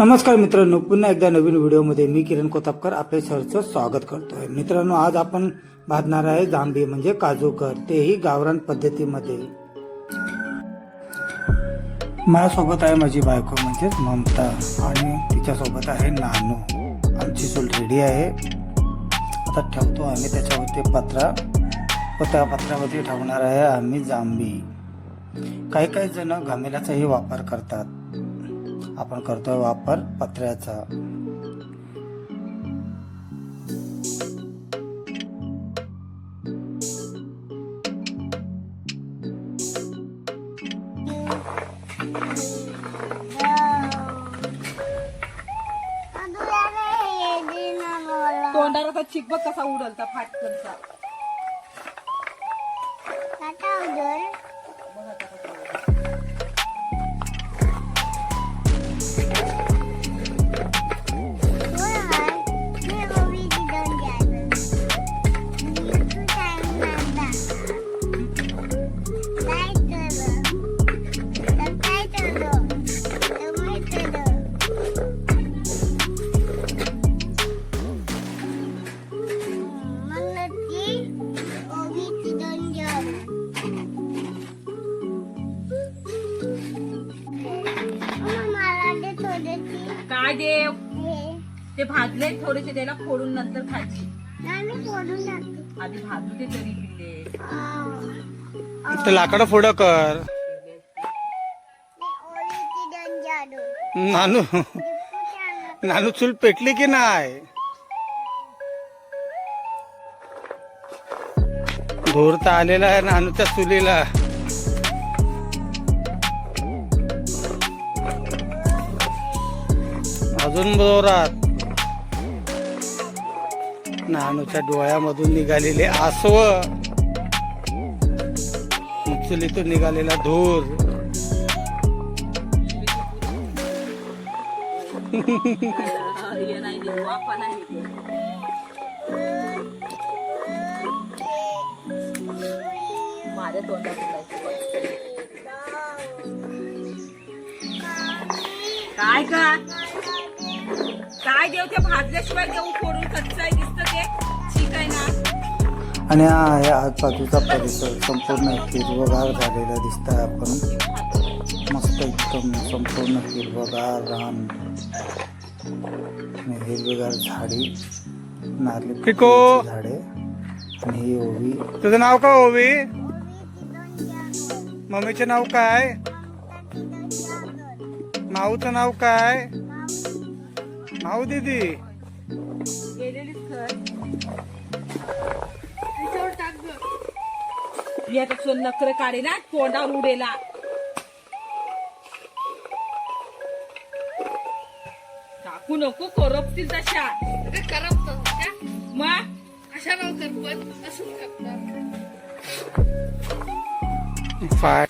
नमस्कार मित्रांनो पुन्हा एकदा नवीन व्हिडिओमध्ये मी किरण कोतापकर आपले सरचं स्वागत करतोय. मित्रांनो आज आपण भाजणार आहे जांभी म्हणजे काजूकर. तेही गावरान पद्धतीमध्ये. माझ्यासोबत आहे माझी बायको म्हणजेच ममता आणि तिच्यासोबत आहे नानू. आमची चूल रेडी आहे. आता ठेवतो आम्ही त्याच्यावरती पत्रा. व त्या पत्रावरती ठेवणार आहे आम्ही जांभी. काही काही जण घमेल्याचाही वापर करतात. आपण करतोय वापर पत्र्याचा. तोंडाला चिपक कसा उडलता फाटकनचा. काय देव ते भाजले थोडेसे त्याला फोडून नंतर खायची. आधी भाजू ते तरी पिले ते लाकडं फोडं कर. नानू. नानू चूल पेटली की नाही? धूर तर आलेला आहे नानूच्या चुलीला. अजून जोरात. नानूच्या डोळ्यामधून निघालेले आसव. चुलीतून निघालेला धूर. काय का? काय देव ते भाजल्याशिवाय देऊ फोडून कच्चं आहे दिसतं ते? ठीक आहे ना? आणि हा आहे आजूबाजूचा परिसर संपूर्ण हिरवगार झालेला दिसत आहे आपण. मस्त एकदम संपूर्ण हिरवगार रान. आणि हिरवीगार झाडी नारळी पिको. झाडे आणि ही ओवी. तुझं नाव काय ओवी? मम्मीचे नाव काय? माऊचं नाव काय? माऊ दीदी. गेलेलीच खर यापेक्षा नकर काढे ना तोंडावर उडेला. टाकू नको करपतील तशा. मग? फाय